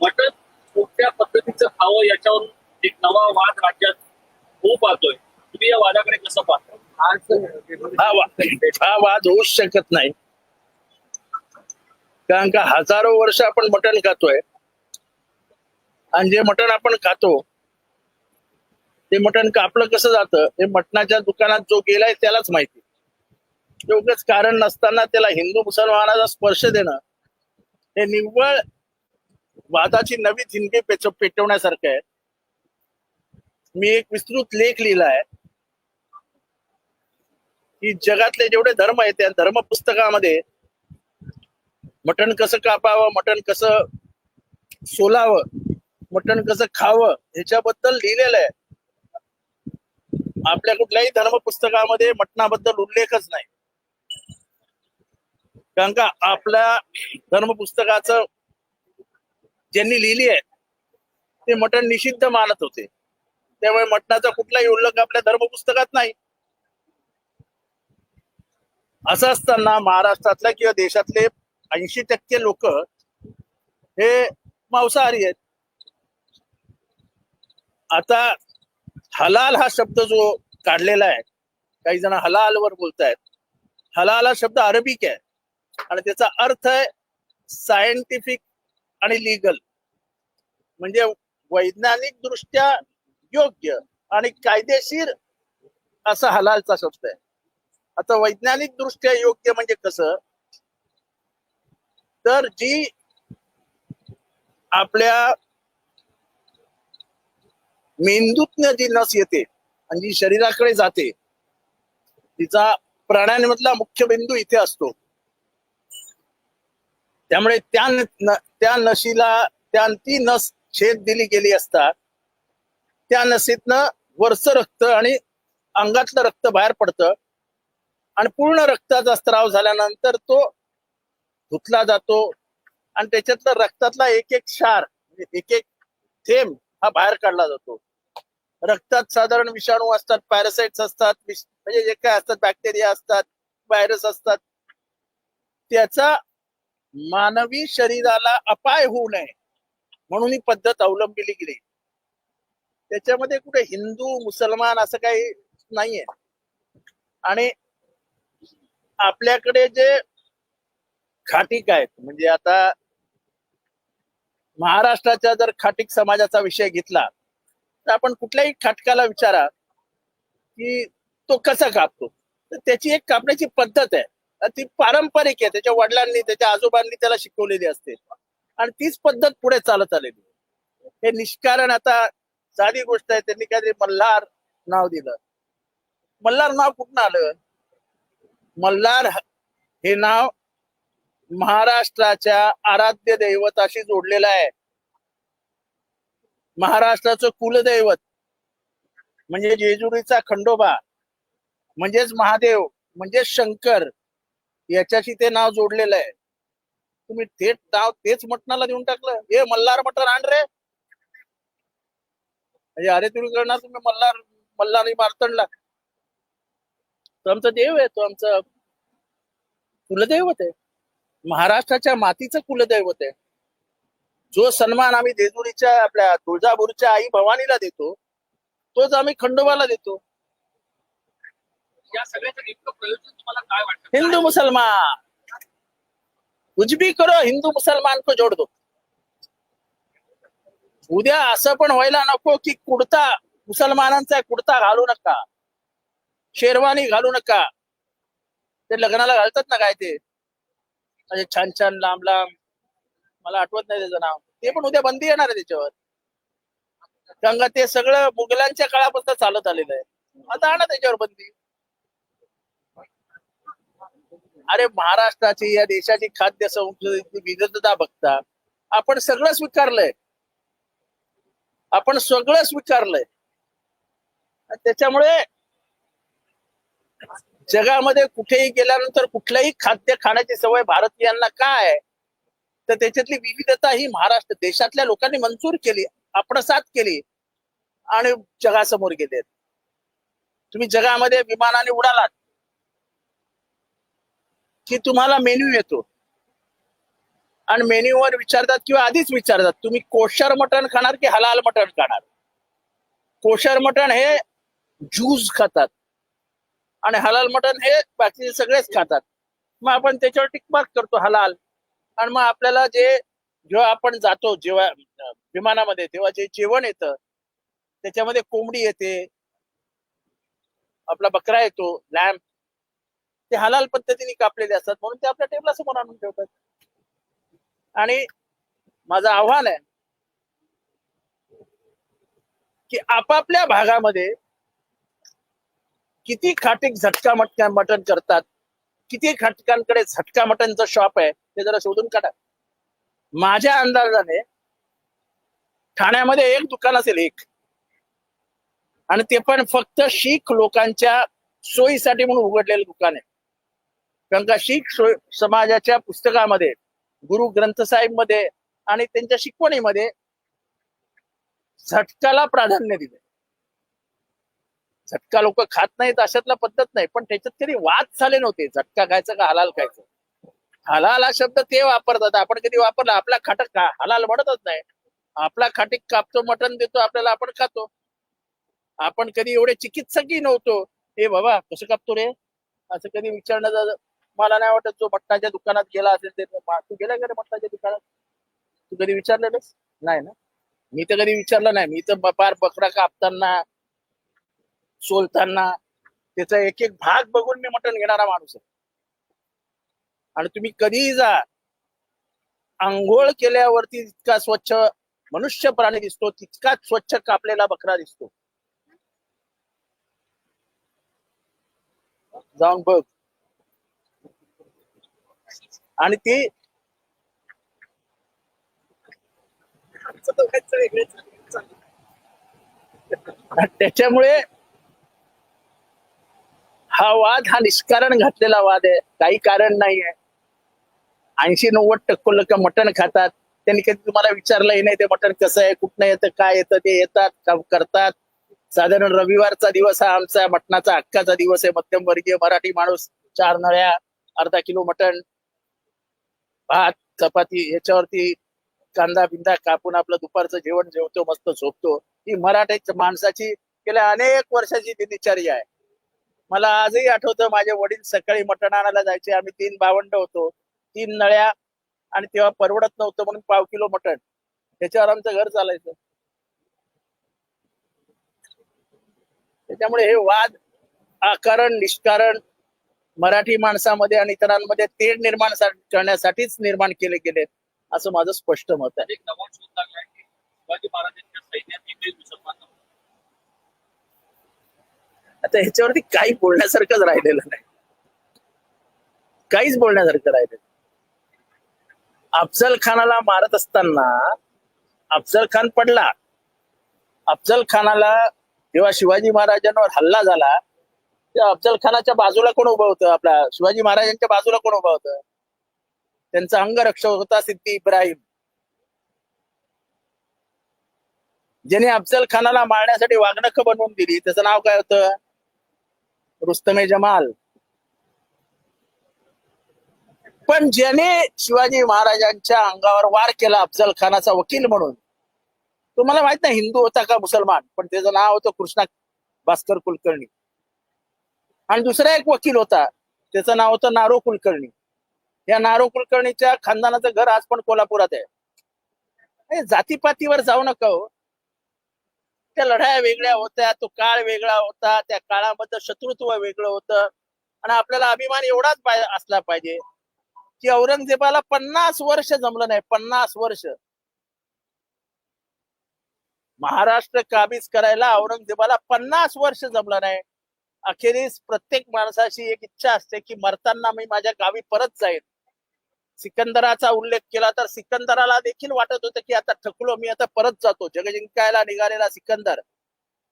Mutton कुठल्या पद्धतीचं खावं याच्यावरून एक नवा वाद राज्यात होऊ पाहतोय तुम्ही या वादाकडे कसं पाहता हा हा वाद होऊच शकत नाही कारण का हजारो वर्ष आपण मटण खातोय आणि जे मटण आपण खातो ते मटण कापलं कसं जातं हे मटणाच्या दुकानात जो गेलाय त्यालाच माहिती योग्यच कारण नसताना त्याला हिंदू मुसलमानाचा स्पर्श देणं हे निव्वळ वादाची नवी थिनके पेच पेटवण्यासारखं आहे. मी एक विस्तृत लेख लिहिला आहे की जगातले जेवढे धर्म आहेत त्या धर्म पुस्तकामध्ये मटण कसं कापावं मटण कसं सोलावं मटण कसं खावं ह्याच्याबद्दल लिहिलेलं आहे. आपल्या कुठल्याही धर्म पुस्तकामध्ये मटणाबद्दल उल्लेखच नाही. कारण का आपल्या धर्म पुस्तकाचं ज्यांनी लिहिली आहे ते मटण निषिद्ध मानत होते. त्यामुळे मटणाचा कुठलाही उल्लेख आपल्या धर्मपुस्तकात नाही. असं असताना महाराष्ट्रातल्या किंवा देशातले ऐंशी टक्के लोक हे मांसाहारी आहेत. आता हलाल हा शब्द जो काढलेला आहे काही जण हलालवर बोलतायत. हलाल हा शब्द अरबिक आहे. आणि त्याचा अर्थ आहे सायंटिफिक आणि लिगल म्हणजे वैज्ञानिक दृष्ट्या योग्य आणि कायदेशीर असा हलालचा शब्द आहे. आता वैज्ञानिक दृष्ट्या योग्य म्हणजे कसं? तर जी आपल्या मेंदूतनं जी नस येते आणि जी शरीराकडे जाते तिचा प्राण्यांमधला मुख्य बिंदू इथे असतो. त्यामुळे त्या न- त्या नशीला त्या ती नस छेद दिली गेली असता त्या नसीतनं वरचं रक्त आणि अंगातलं रक्त बाहेर पडतं. आणि पूर्ण रक्ताचा स्त्राव झाल्यानंतर तो धुतला जातो. आणि त्याच्यातला रक्तातला एक एक क्षार म्हणजे एक एक थेंब हा बाहेर काढला जातो. रक्तात साधारण विषाणू असतात पॅरासाइट्स असतात म्हणजे जे काय असतात बॅक्टेरिया असतात व्हायरस असतात. त्याचा मानवी शरीराला अपाय होऊ नये म्हणून ही पद्धत अवलंबिली गेली. त्याच्यामध्ये कुठे हिंदू मुसलमान असं काही नाहीये. आणि आपल्याकडे जे खाटीक आहेत म्हणजे आता महाराष्ट्राच्या जर खाटीक समाजाचा विषय घेतला तर आपण कुठल्याही खाटकाला विचारा की तो कसा कापतो. तर त्याची एक कापण्याची पद्धत आहे. ती पारंपरिक आहे. त्याच्या वडिलांनी त्याच्या आजोबांनी त्याला शिकवलेली असते. आणि तीच पद्धत पुढे चालत आलेली हे निष्कारण आता साधी गोष्ट आहे. त्यांनी काहीतरी मल्हार नाव दिलं. मल्हार नाव कुठून आलं? मल्हार हे नाव महाराष्ट्राच्या आराध्य दैवताशी जोडलेलं आहे. महाराष्ट्राचं कुलदैवत म्हणजे जेजुरीचा खंडोबा म्हणजेच महादेव म्हणजेच शंकर याच्याशी ते नाव जोडलेलं आहे. तुम्ही थेट नाव तेच मटणाला देऊन टाकलं. हे मल्हार मटण आण रे. म्हणजे अरे तुम्ही करणार तुम्ही मल्हार मल्हार मारतणला तो आमचा देव आहे तो आमचा कुलदैवत आहे. महाराष्ट्राच्या मातीचं कुलदैवत आहे. जो सन्मान आम्ही देजुरीच्या आपल्या तुळजापूरच्या आई भवानीला देतो तोच आम्ही खंडोबाला देतो या सगळ्याचं नेमकं प्रयोजन तुम्हाला काय वाटतं हिंदू मुसलमान. कुछ करो हिंदू मुसलमान को जोड दो. उद्या असं पण व्हायला नको की कुडता मुसलमानांचा कुडता घालू नका. शेरवानी घालू नका. ते लग्नाला घालतात ना काय ते? म्हणजे छान छान लांब लांब. मला आठवत नाही त्याचं नाव. ते पण उद्या बंदी येणार आहे त्याच्यावर. कारण ते सगळं मुघलांच्या काळापासून चालत आलेलं आहे. आता आणा त्याच्यावर बंदी. अरे महाराष्ट्राची या देशाची खाद्य संस्कृती विविधता बघता आपण सगळं स्वीकारलंय. आपण सगळं स्वीकारलंय. त्याच्यामुळे जगामध्ये कुठेही गेल्यानंतर कुठलंही खाद्य खाण्याची सवय भारतीयांना काय तर त्याच्यातली विविधता ही महाराष्ट्र देशातल्या लोकांनी मंजूर केली आपणसात केली आणि जगासमोर गेले तुम्ही जगामध्ये विमानाने उडालात. की तुम्हाला मेन्यू येतो. आणि मेन्यूवर विचारतात किंवा आधीच विचारतात तुम्ही कोशर मटण खाणार की हलाल मटण खाणार? कोशर मटण हे ज्यूस खातात. आणि हलाल मटण हे बाकीचे सगळेच खातात. मग आपण त्याच्यावर टिकमार्क करतो हलाल. आणि मग आपल्याला जे जेव्हा आपण जातो जेव्हा विमानामध्ये तेव्हा जे जेवण येतं त्याच्यामध्ये कोंबडी येते. आपला बकरा येतो लॅम्प ते हलाल पद्धतीने कापलेले असतात म्हणून ते आपल्या टेबलासमोर आणून ठेवतात. आणि माझं आव्हान आहे की आपापल्या भागामध्ये किती खाटीक झटका मटका मटण करतात किती खाटकांकडे झटका मटणचं शॉप आहे ते जरा शोधून काढा. माझ्या अंदाजाने ठाण्यामध्ये एक दुकान असेल एक आणि ते पण फक्त शीख लोकांच्या सोयीसाठी म्हणून उघडलेलं दुकान आहे. कारण का शीख समाजाच्या पुस्तकामध्ये गुरु ग्रंथ साहेबमध्ये आणि त्यांच्या शिकवणीमध्ये झटकाला प्राधान्य दिले झटका लोक खात नाहीत अशातला पद्धत नाही पण त्याच्यात कधी वाद झाले नव्हते झटका खायचं का हलाल खायचं? हलाल हा शब्द ते वापरतात आपण कधी वापरला आपला खाटक का हलाल म्हणतच नाही. आपला खाटीक कापतो मटण देतो आपल्याला आपण खातो. आपण कधी एवढे चिकित्सकही नव्हतो. हे बाबा कसं कापतो रे? असं कधी विचारण्याचं मला नाही वाटत जो मटणाच्या दुकानात गेला असेल ते तू गेला का रे मटणाच्या दुकानात? तू कधी विचारलेलंस? नाही ना. मी तर कधी विचारलं नाही. मी तर पार बकरा कापताना सोलताना त्याचा एक एक भाग बघून मी मटण घेणारा माणूस आहे. आणि तुम्ही कधीही जा आंघोळ केल्यावरती जितका स्वच्छ मनुष्य प्राणी दिसतो तितकाच स्वच्छ कापलेला बकरा दिसतो. जाऊन बघ. आणि ती त्याच्यामुळे हा वाद हा निष्कारण घातलेला वाद आहे. काही कारण नाही आहे ऐंशी नव्वद टक्के लोक मटण खातात. त्यांनी कधी तुम्हाला विचारलंही नाही ते मटण कसं आहे कुठनं येतं काय येतं ते येतात करतात. साधारण रविवारचा दिवस हा आमचा मटणाचा हक्काचा दिवस आहे. मध्यमवर्गीय मराठी माणूस चार नळ्या अर्धा किलो मटण भात चपाती याच्यावरती कांदा बिंदा कापून आपलं दुपारचं जेवण जेवतो मस्त झोपतो. ही मराठी माणसाची गेल्या अनेक वर्षाची दिनचर्या आहे. मला आजही आठवतं माझे वडील सकाळी मटण आणायला जायचे. आम्ही तीन भावंड होतो. तीन नळ्या आणि तेव्हा परवडत नव्हतं म्हणून पाव किलो मटण. त्याच्यावर आमचं घर चालायचं. त्याच्यामुळे हे वाद आकारण निष्कारण मराठी माणसामध्ये आणि इतरांमध्ये तेढ निर्माण करण्यासाठीच निर्माण केले गेले असं माझं स्पष्ट मत आहे. आता ह्याच्यावरती काही बोलण्यासारखंच राहिलेलं नाही काहीच बोलण्यासारखं राहिलेलं. अफजल खानाला मारत असताना अफजल खान पडला अफजल खानाला जेव्हा शिवाजी महाराजांवर हल्ला झाला अफजल खानाच्या बाजूला कोण उभं होतं? आपला शिवाजी महाराजांच्या बाजूला कोण उभं होतं? त्यांचा अंगरक्षक होता सिद्धी इब्राहिम. ज्याने अफजल खानाला मारण्यासाठी वागणख बनवून दिली. त्याचं नाव काय होतं? रुस्तमे जमाल. पण ज्याने शिवाजी महाराजांच्या अंगावर वार केला अफजल खानाचा वकील म्हणून. तुम्हाला माहीत नाही हिंदू होता का मुसलमान? पण त्याचं नाव होतं कृष्णा भास्कर कुलकर्णी. आणि दुसरा एक वकील होता त्याचं नाव होतं नारो कुलकर्णी. या नारो कुलकर्णीच्या खानदानाचं घर आज पण कोल्हापुरात आहे. हे जातीपातीवर जाऊ नका हो. त्या लढाया वेगळ्या होत्या तो काळ वेगळा होता त्या काळामध्ये शत्रुत्व वेगळं होतं. आणि आपल्याला अभिमान एवढाच असला पाहिजे की औरंगजेबाला पन्नास वर्ष जमलं नाही पन्नास वर्ष. महाराष्ट्र काबीज करायला औरंगजेबाला पन्नास वर्ष जमलं नाही. अखेरीस प्रत्येक माणसाची एक इच्छा असते की मरताना मी माझ्या गावी परत जाईल सिकंदराचा उल्लेख केला तर सिकंदराला देखील वाटत होतं की आता ठकलो मी आता परत जातो. जग जिंकायला निघालेला सिकंदर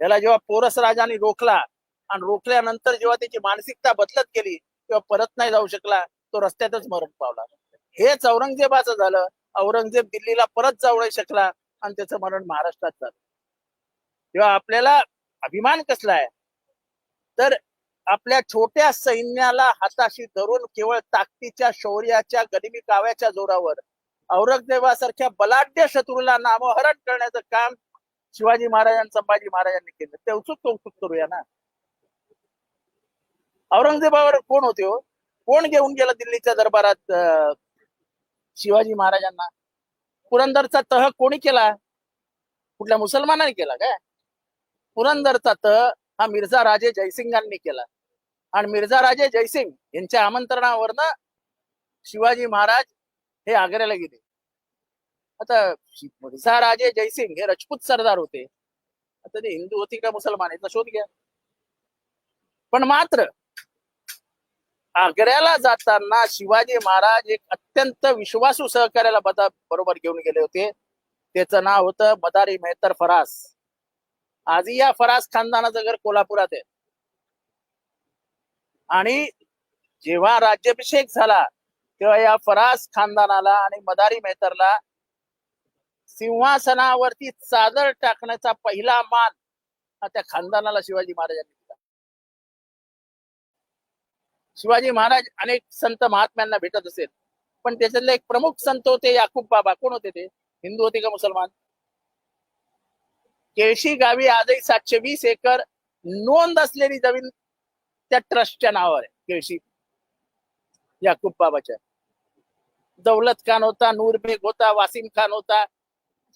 त्याला जेव्हा पोरस राजाने रोखला आणि रोखल्यानंतर जेव्हा त्याची मानसिकता बदलत गेली तेव्हा परत नाही जाऊ शकला तो रस्त्यातच मरण पावला. हेच औरंगजेबाचं झालं. औरंगजेब दिल्लीला परत जाऊ नाही शकला आणि त्याचं मरण महाराष्ट्रात झालं. तेव्हा आपल्याला अभिमान कसला आहे? तर आपल्या छोट्या सैन्याला हाताशी धरून केवळ ताकदीच्या शौर्याच्या गनिमी काव्याच्या जोरावर औरंगजेबासारख्या बलाढ्य शत्रूला नामहरण करण्याचं काम शिवाजी महाराजांनी संभाजी महाराजांनी केलं. ते उत्सुक कौतुक करूया ना. औरंगजेबावर कोण होते हो? कोण घेऊन गेला दिल्लीच्या दरबारात शिवाजी महाराजांना? पुरंदरचा तह कोणी केला? कुठल्या मुसलमानाने केला काय? पुरंदरचा तह हा मिर्झा राजे जयसिंगांनी केला. आणि मिर्झा राजे जयसिंग यांच्या आमंत्रणावरनं शिवाजी महाराज हे आग्र्याला गेले. आता मिर्झा राजे जयसिंग हे राजपूत सरदार होते. आता ते हिंदू होती का मुसलमान याचा शोध घ्या. पण मात्र आग्र्याला जाताना शिवाजी महाराज एक अत्यंत विश्वासू सहकार्याला बरोबर घेऊन गेले होते. त्याचं नाव होतं मदारी मेहतर फरास. आजही या फरास खानदानाचं घर कोल्हापुरात आहे. आणि जेव्हा राज्याभिषेक झाला तेव्हा या फरास खानदानाला आणि मदारी मेहतरला सिंहासनावरती चादर टाकण्याचा पहिला मान हा त्या खानदानाला शिवाजी महाराजांनी दिला. शिवाजी महाराज अनेक संत महात्म्यांना भेटत असेल पण त्याच्यातले एक प्रमुख संत होते याकूब बाबा. कोण होते ते? हिंदू होते का मुसलमान? केळशी गावी आजही सातशे वीस एकर नोंद असलेली जमीन त्या ट्रस्टच्या नावावर आहे केळशी याकूब बाबाच्या दौलत खान होता नूर बेग होता वासिम खान होता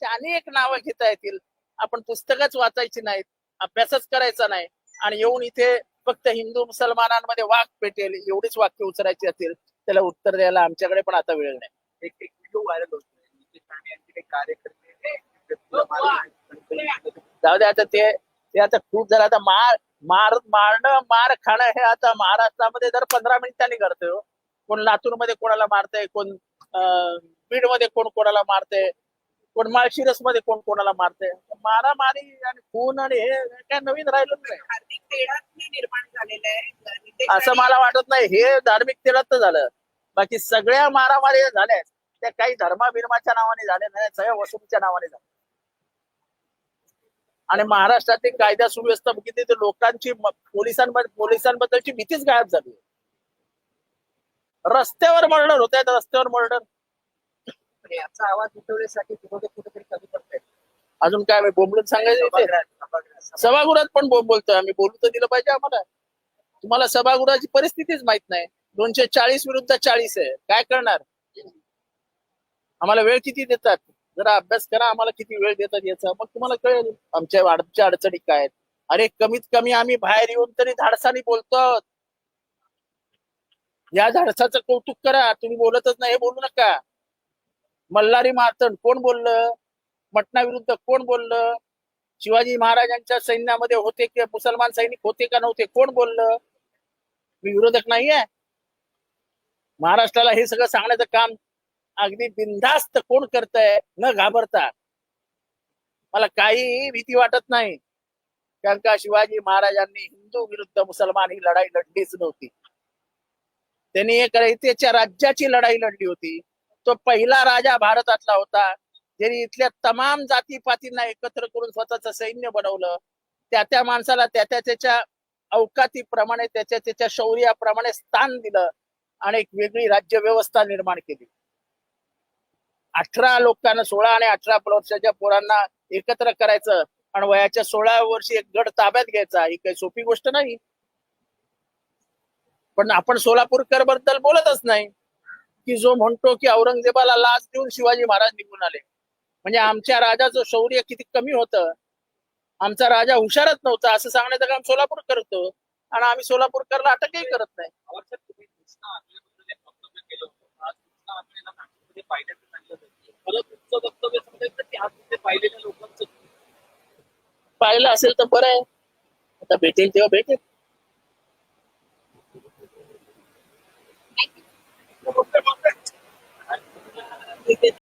अनेक नावं घेता येतील आपण पुस्तकच वाचायची नाहीत अभ्यासच करायचा नाही आणि येऊन इथे फक्त हिंदू मुसलमानांमध्ये वाघ पेटेल एवढीच वाक्य उचरायची असतील त्याला उत्तर द्यायला आमच्याकडे पण आता वेळ नाही एक एक व्हिडिओ व्हायरल होतो कार्यकर्ते जाऊ दे आता ते ते आता खूप जरा आता मार मार मारणं मार खाणं हे आता महाराष्ट्रामध्ये दर पंधरा मिनिटांनी घडतंय हो. कोण लातूरमध्ये कोणाला मारतंय कोण बीडमध्ये कोण कोणाला मारतंय कोण माळशिरसमध्ये कोण कोणाला मारतंय. मारामारी आणि खून आणि हे काय नवीन राहिलं नाही. असं मला वाटत नाही. हे धार्मिक तिरत झालं. बाकी सगळ्या मारामारी झाल्या त्या काही धर्माभिर्माच्या नावाने झाल्या नाही. सगळ्या वसुलीच्या नावाने झाल्या. आणि महाराष्ट्रातील कायदा सुव्यवस्था बघितली तर लोकांची पोलिसांबद्दल पोलिसांबद्दलची भीतीच गायब झाली. रस्त्यावर मर्डर होत आहेत रस्त्यावर मर्डर. याचा आवाज उठवण्यासाठी कुठेतरी कमी अजून काय आम्ही बोंबलून सांगायचं? सभागृहात सभागृहात सभा- सभागृहात पण बोल बोलतोय आम्ही. बोलू तर दिलं पाहिजे आम्हाला. तुम्हाला सभागृहाची परिस्थितीच माहीत नाही. दोनशे चाळीस विरुद्ध चाळीस आहे. काय करणार? आम्हाला वेळ किती देतात? जरा अभ्यास करा आम्हाला किती वेळ देतात याचा. मग तुम्हाला कळेल आमच्या आमच्या अडचणी काय आहेत. अरे कमीत कमी आम्ही बाहेर येऊन तरी धाडसाने बोलतो या धाडसाचं कौतुक करा. तुम्ही बोलतच नाही हे बोलू नका. मल्हारी मातण कोण बोललं? मटणाविरुद्ध कोण बोललं? शिवाजी महाराजांच्या सैन्यामध्ये होते की मुसलमान सैनिक होते का नव्हते कोण बोललं? मी विरोधक नाहीये. महाराष्ट्राला हे सगळं सांगण्याचं काम अगदी बिंदास्त कोण करतंय न घाबरता. मला काही भीती वाटत नाही. कारण का शिवाजी महाराजांनी हिंदू विरुद्ध मुसलमान ही लढाई लढलीच नव्हती. त्यांनी एक रयतेच्या राज्याची लढाई लढली होती. तो पहिला राजा भारतातला होता. ज्यांनी इथल्या तमाम जाती पातींना एकत्र करून स्वतःच सैन्य बनवलं. त्या त्या माणसाला त्या त्या त्याच्या अवकातीप्रमाणे त्याच्या त्याच्या शौर्याप्रमाणे स्थान दिलं आणि एक वेगळी राज्य व्यवस्था निर्माण केली. अठरा लोकांना सोळा आणि अठरा वर्षाच्या पोरांना एकत्र करायचं आणि वयाच्या सोळा वर्षी एक गड ताब्यात घ्यायचा ही काही सोपी गोष्ट नाही. पण आपण सोलापूरकरबद्दल बोलतच नाही. की जो म्हणतो की औरंगजेबाला लाच देऊन शिवाजी महाराज निघून आले. म्हणजे आमच्या राजाचं शौर्य किती कमी होतं. आमचा राजा हुशारच नव्हता असं सांगण्याचं काम सोलापूर करतो. आणि आम्ही सोलापूरकरला अटकही करत नाही. आत्रेला नागपूरमध्ये पाहिल्याचं तुमचं वक्तव्य की आज तिथे पाहिलेल्या लोकांचं पाहिलं असेल तर बरं आहे. आता भेटेल तेव्हा भेटेल.